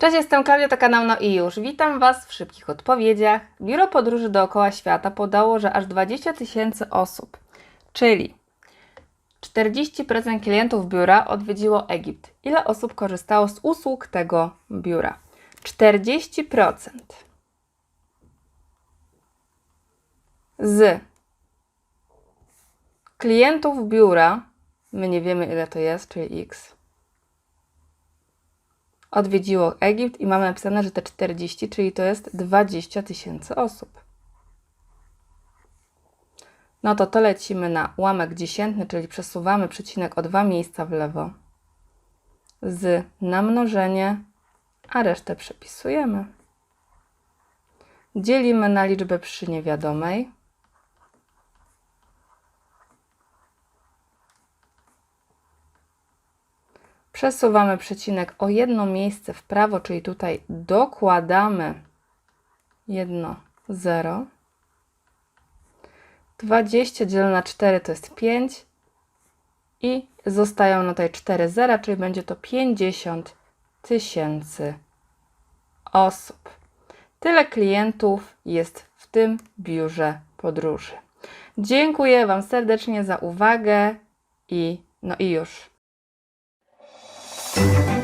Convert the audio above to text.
Cześć, jestem Klaudia, to kanał No i już. Witam Was w szybkich odpowiedziach. Biuro Podróży dookoła świata podało, że aż 20 tysięcy osób, czyli 40% klientów biura odwiedziło Egipt. Ile osób korzystało z usług tego biura? 40% z klientów biura, my nie wiemy ile to jest, czyli x, odwiedziło Egipt i mamy napisane, że te 40, czyli to jest 20 tysięcy osób. No to to lecimy na ułamek dziesiętny, czyli przesuwamy przecinek o dwa miejsca w lewo z namnożenie, a resztę przepisujemy. Dzielimy na liczbę przy niewiadomej. Przesuwamy przecinek o jedno miejsce w prawo, czyli tutaj dokładamy jedno 0. 20 dzielone na 4 to jest 5 i zostają na tutaj 4 zera, czyli będzie to 50 tysięcy osób. Tyle klientów jest w tym biurze podróży. Dziękuję Wam serdecznie za uwagę i no i już. Thank you.